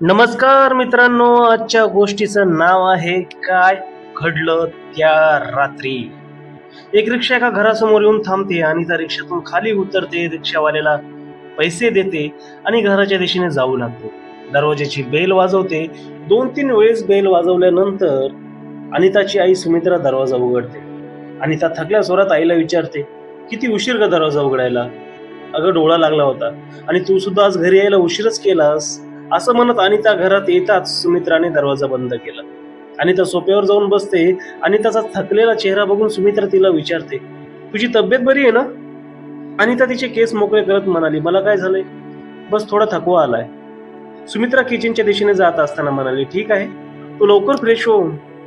नमस्कार मित्रांनो आजच्या गोष्टीचं नाव आहे काय घडलं त्या रात्री? एक रिक्षा एका घरासमोर येऊन थांबते आणि त्या रिक्षातून खाली उतरते रिक्षावाल्याला पैसे देते आणि घराच्या दिशेने जाऊ लागते. दरवाजाची बेल वाजवते. दोन तीन वेळेस बेल वाजवल्यानंतर अनिताची आई सुमित्रा दरवाजा उघडते अनिता थकल्या स्वरात आईला विचारते किती उशीर का दरवाजा उघडायला? अगं डोळा लागला होता आणि तू सुद्धा आज घरी यायला उशीरच केलास. असं म्हणत अनिता घरात येताच सुमित्राने दरवाजा बंद केला. अनिता सोप्यावर जाऊन बसते. आणि त्याचा थकलेला चेहरा बघून सुमित्रा तिला विचारते तुझी तब्येत बरी आहे ना? अनिता तिचे केस मोकळे करत म्हणाली मला काय झालंय? बस थोडा थकवा आलाय. सुमित्रा किचनच्या दिशेने जात असताना म्हणाली ठीक आहे. तू लवकर फ्रेश हो.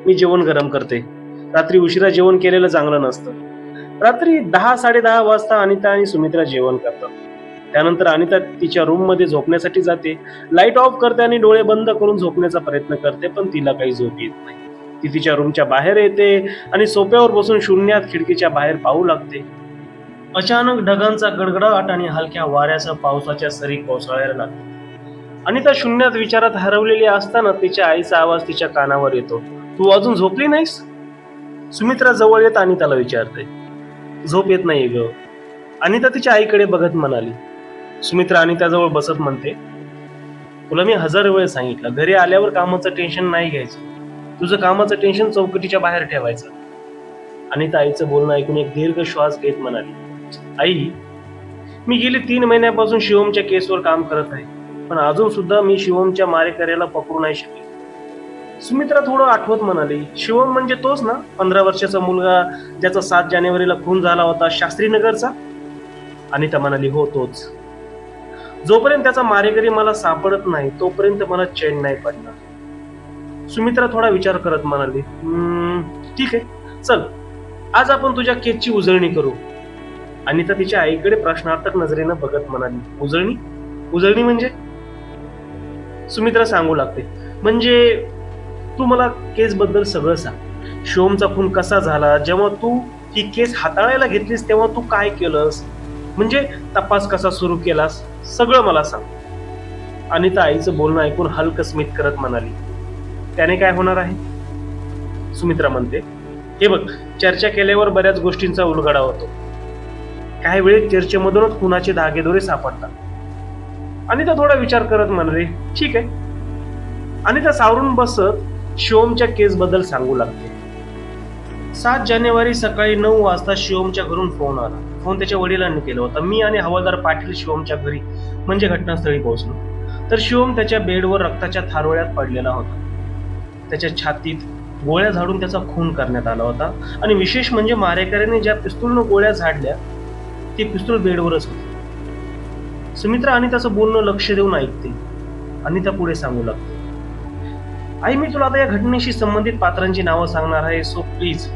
मी जेवण गरम करते. रात्री उशिरा जेवण केलेलं चांगलं नसतं. रात्री दहा साडे वाजता अनिता आणि सुमित्रा जेवण करतात. त्यानंतर अनिता तिच्या रूममध्ये झोपण्यासाठी जाते. लाइट ऑफ करते आणि डोळे बंद करून झोपण्याचा प्रयत्न करते पण तिला काही झोप येत नाही. ती तिच्या रूमच्या बाहेर येते आणि सोप्यावर बसून शून्यात खिडकीच्या बाहेर पाहू लागते. अचानक ढगांचा गडगडाट आणि हलक्या वाऱ्यासह पावसाच्या सरी कोसळायला लागते अनिता शून्यात विचारात हरवलेली असताना तिच्या आईचा आवाज तिच्या कानावर येतो. तू अजून झोपली नाहीस? सुमित्रा जवळ येत अनिताला विचारते. झोप येत नाही ग. अनिता तिच्या आईकडे बघत म्हणाली. सुमित्रा अनिताजवळ बसत म्हणते तुला मी हजार वेळ सांगितलं घरी आल्यावर कामाचं टेन्शन नाही घ्यायचं. तुझं कामाचं टेन्शन चौकटीच्या बाहेर ठेवायचं. अनिता आईचं बोलणं ऐकून एक दीर्घ श्वास घेत म्हणाली आई मी गेली तीन महिन्यापासून शिवमच्या केसवर काम करत आहे पण अजून सुद्धा मी शिवमच्या मारेकऱ्याला पकडू नाही शकले. सुमित्रा थोडं आठवत म्हणाली शिवम म्हणजे तोच ना पंधरा वर्षाचा मुलगा ज्याचा सात जानेवारीला खून झाला होता शास्त्रीनगरचा? अनिता म्हणाली हो तोच. जोपर्यंत त्याचा मारेकरी मला सापडत नाही तोपर्यंत मला चैन नाही पडणार. सुमित्रा थोडा विचार करत म्हणाली ठीक आहे. चल आज आपण तुझ्या केसची उजळणी करू. अनिता तिच्या आईकडे प्रश्नार्थक नजरेनं बघत म्हणाली उजळणी? उजळणी म्हणजे? सुमित्रा सांगू लागते म्हणजे तू मला केस बद्दल सगळं सांग. शिवमचा खून कसा झाला? जेव्हा तू ही केस हाताळायला घेतलीस तेव्हा तू काय केलंस? म्हणजे तपास कसा सुरू केलास? सगळं मला सांग. अनिता आईचं बोलणं ऐकून हलक स्मित करत म्हणाली त्याने काय होणार आहे? सुमित्रा म्हणते हे बघ चर्चा केल्यावर बऱ्याच गोष्टींचा उलगडा होतो. काही वेळेत चर्चेमधूनच खुनाचे धागेदोरे सापडतात. अनिता थोडा विचार करत म्हणाली ठीक आहे. अनिता सावरून बसत शोमच्या केसबद्दल सांगू लागते. सात जानेवारी सकाळी नऊ वाजता शिवमच्या घरून फोन आला. फोन त्याच्या वडिलांनी केला होता. मी आणि हवालदार पाटील शिवमच्या घरी म्हणजे घटनास्थळी पोहोचलो. तर शिवम त्याच्या बेडवर रक्ताच्या थारोळ्यात पडलेला होता. त्याच्या छातीत गोळ्या झाडून त्याचा खून करण्यात आला होता. आणि विशेष म्हणजे मारेकऱ्याने ज्या पिस्तूलनं गोळ्या झाडल्या ती पिस्तूल बेडवरच होती. सुमित्रा आणि त्याचं बोलणं लक्ष देऊन ऐकते आणि त्या पुढे सांगू लागते आई मी तुला आता या घटनेशी संबंधित पात्रांची नावं सांगणार आहे सो प्लीज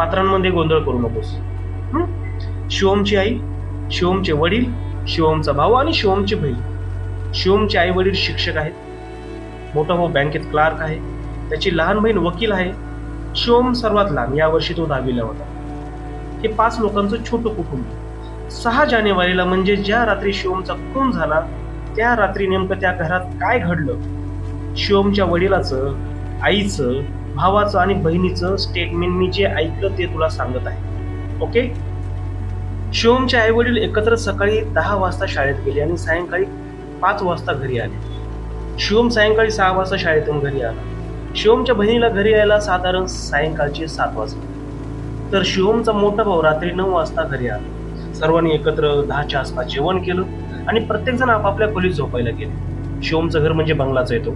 पात्रांमध्ये गोंधळ करू नकोस. शिवमची आई शिवमचे वडील शिवमचा भाऊ आणि शिवमची बहीण. शिवमचे आई वडील शिक्षक आहेत. मोठा भाऊ बँकेत क्लार्क आहे. त्याची लहान बहीण वकील आहे. शिवम सर्वात लहान यावर्षी तो दहावीला होता. हे पाच लोकांचं छोटं कुटुंब. सहा जानेवारीला म्हणजे ज्या रात्री शिवमचा खून झाला त्या रात्री नेमकं त्या घरात काय घडलं? शिवमच्या वडिलाचं आईचं भावाचं आणि बहिणीचं स्टेटमेंट मी जे ऐकलं ते तुला सांगत आहे. ओके शिवमचे आई वडील एकत्र सकाळी दहा वाजता शाळेत गेले आणि सायंकाळी पाच वाजता घरी आले. शिवम सायंकाळी सहा वाजता शाळेतून घरी आला. शिवमच्या बहिणीला घरी यायला साधारण सायंकाळचे सात वाजले. तर शिवमचा मोठा भाऊ रात्री नऊ वाजता घरी आला. सर्वांनी एकत्र दहाच्या आसपास जेवण केलं आणि प्रत्येकजण आपापल्या खोलीत झोपायला गेले. शिवमचं घर म्हणजे बंगलाचा येतो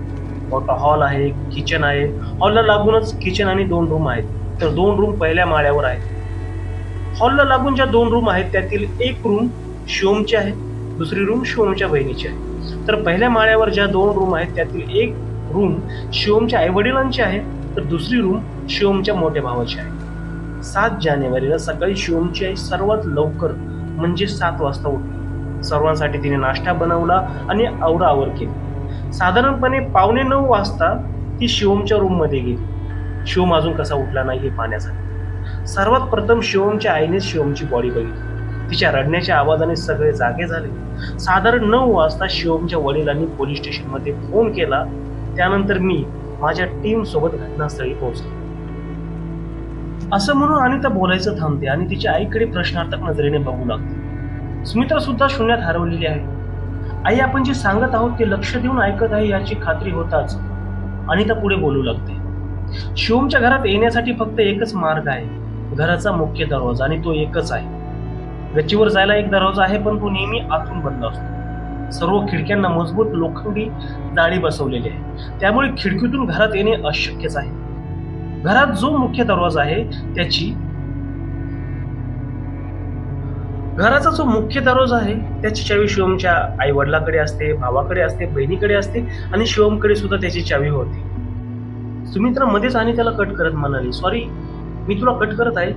मोठा हॉल आहे किचन आहे. हॉलला लागूनच किचन आणि दोन रूम आहेत. तर दोन रूम पहिल्या माळ्यावर आहेत. हॉलला लागून ज्या दोन रूम आहेत त्यातील एक रूम शिवमची आहे दुसरी रूम शिवमच्या बहिणीची आहे. तर पहिल्या माळ्यावर ज्या दोन रूम आहेत त्यातील एक रूम शिवमच्या आई वडिलांची आहे तर दुसरी रूम शिवमच्या मोठ्या भावाची आहे. सात जानेवारीला सकाळी शिवमची आई सर्वात लवकर म्हणजे सात वाजता उठली. सर्वांसाठी तिने नाश्ता बनवला आणि आवराआवर केली. साधारणपणे पावणे नऊ वाजता ती शिवमच्या रूममध्ये गेली. शिवम अजून कसा उठला नाही हे पाहण्यासाठी. सर्वात प्रथम शिवमच्या आईने शिवमची बॉडी बघितली. तिच्या रडण्याच्या आवाजाने सगळे जागे झाले. साधारण नऊ वाजता शिवमच्या वडिलांनी पोलीस स्टेशनमध्ये फोन केला. त्यानंतर मी माझ्या टीम सोबत घटनास्थळी पोहोचलो. असं म्हणून अनिता बोलायचं थांबते आणि तिच्या आईकडे प्रश्नार्थक नजरेने बघू लागते. सुमित्रा सुद्धा शून्यात हरवलेली आहे. आई आपण जे सांगत आहोत ते लक्ष देऊन ऐकत आहे याची खात्री होताच. अनिता पुढे बोलू लागते. शिवमच्या घरात येण्यासाठी फक्त एकच मार्ग आहे. घराचा मुख्य दरवाजा आणि तो एकच आहे. गच्चीवर जायला एक दरवाजा आहे पण तो नेहमी आतून बंद असतो. सर्व खिडक्यांना मजबूत लोखंडी जाळी बसवलेली आहे. त्यामुळे खिडकीतून घरात येणे अशक्यच आहे. घरात जो मुख्य दरवाजा आहे त्याची घराचा जो मुख्य दरवाजा आहे त्याची चावी शिवमच्या आई वडिलाकडे असते भावाकडे असते बहिणीकडे असते आणि शिवमकडे सुद्धा त्याची चावी होती. सुमित्रा मध्येच आणि त्याला कट करत म्हणाली. सॉरी मी तुला कट करत आहे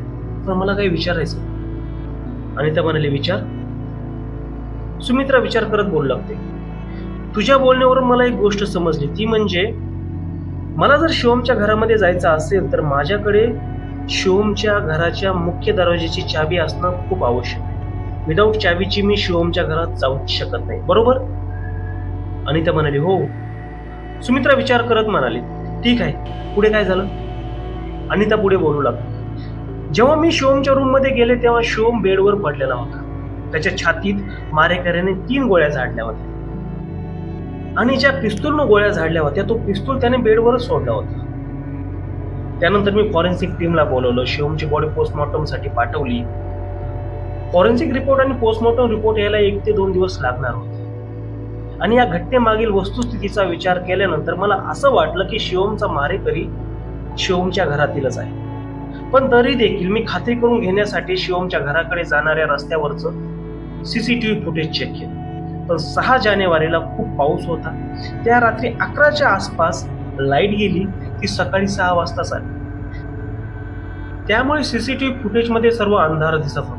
पण मला काही विचारायचं आणि त्या म्हणाली विचार. सुमित्रा विचार करत बोलू लागते. तुझ्या बोलण्यावरून मला एक गोष्ट समजली. ती म्हणजे मला जर शिवमच्या घरामध्ये जायचं असेल तर माझ्याकडे शिवमच्या घराच्या मुख्य दरवाजाची चावी असणं खूप आवश्यक आहे. विदाऊट चावीची मी शिवमच्या घरात जाऊच शकत नाही. बरोबर? अनिता म्हणाली हो. सुमित्रा विचार करत म्हणाली ठीक आहे. पुढे काय झालं? अनिता पुढे बोलू लागली जेव्हा मी शिवमच्या रूममध्ये गेले तेव्हा शिवम बेडवर पडलेला होता. त्याच्या छातीत मारेकऱ्याने तीन गोळ्या झाडल्या होत्या. आणि ज्या पिस्तूलनं गोळ्या झाडल्या होत्या तो पिस्तूल त्याने बेडवरच सोडला होता. त्यानंतर मी फॉरेन्सिक टीमला बोलवलं. शिवमची बॉडी पोस्टमॉर्टमसाठी पाठवली. फॉरेन्सिक रिपोर्ट आणि पोस्टमॉर्टम रिपोर्ट यायला एक ते दोन दिवस लागणार होते. आणि या घटनेमागील वस्तुस्थितीचा विचार केल्यानंतर मला असं वाटलं की शिवमचा मारेकरी शिवमच्या घरातीलच आहे. पण तरी देखील मी खात्री करून घेण्यासाठी शिवमच्या घराकडे जाणाऱ्या रस्त्यावरचं सीसीटीव्ही फुटेज चेक केलं. पण सहा जानेवारीला खूप पाऊस होता. त्या रात्री अकराच्या आसपास लाइट गेली ती सकाळी सहा वाजताच आली त्यामुळे सीसीटीव्ही फुटेजमध्ये सर्व अंधार दिसत होता.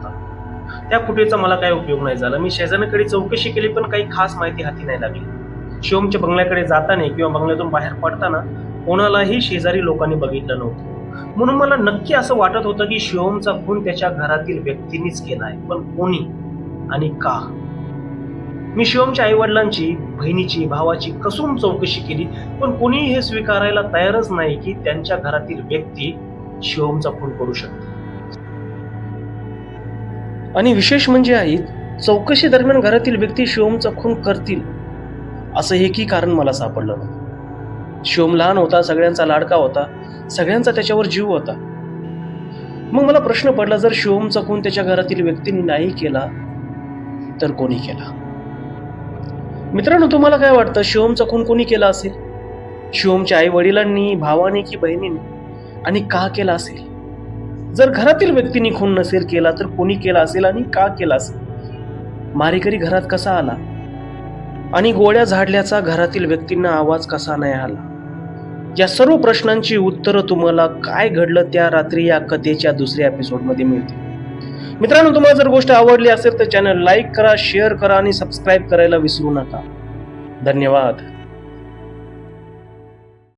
त्या फुटेजचा मला काही उपयोग नाही झाला. मी शेजाऱ्याकडे चौकशी केली पण काही खास माहिती हाती नाही लागली. शिवमच्या बंगल्याकडे जाताना किंवा बंगल्यातून बाहेर पडताना कोणालाही शेजारी लोकांनी बघितलं नव्हतं. म्हणून मला नक्की असं वाटत होतं की शिवमचा खून त्याच्या घरातील व्यक्तींनीच केला आहे पण कोणी आणि का? मी शिवमच्या आई वडिलांची बहिणीची भावाची कसून चौकशी केली पण कोणीही हे स्वीकारायला तयारच नाही की त्यांच्या घरातील व्यक्ती शिवमचा खून करू शकते आणि विशेष म्हणजे आई चौकशी दरम्यान घरातील व्यक्ती शिवमचा खून करतील असं एकही कारण मला सापडलं नाही. शिवम लहान होता सगळ्यांचा लाडका होता सगळ्यांचा त्याच्यावर जीव होता. मग मला प्रश्न पडला जर शिवमचा खून त्याच्या घरातील व्यक्तींनी नाही केला तर कोणी केला? मित्रांनो तुम्हाला काय वाटतं शिवमचा खून कोणी केला असेल? शिवमच्या आई वडिलांनी भावाने की बहिणीने? आणि का केला असेल? जर घरातील व्यक्तींनी खून नसेल केला तर कोणी केला असेल आणि का केला असेल? मारेकरी घरात कसा आला? आणि गोळ्या झाडल्याचा घरातील व्यक्तींना आवाज कसा नाही आला? या सर्व प्रश्नांची उत्तरं तुम्हाला काय घडलं त्या रात्री या कथेच्या दुसऱ्या एपिसोडमध्ये मिळतील. मित्रांनो तुम्हाला जर गोष्ट आवडली असेल तर चॅनल लाईक करा शेअर करा आणि सबस्क्राईब करायला विसरू नका. धन्यवाद.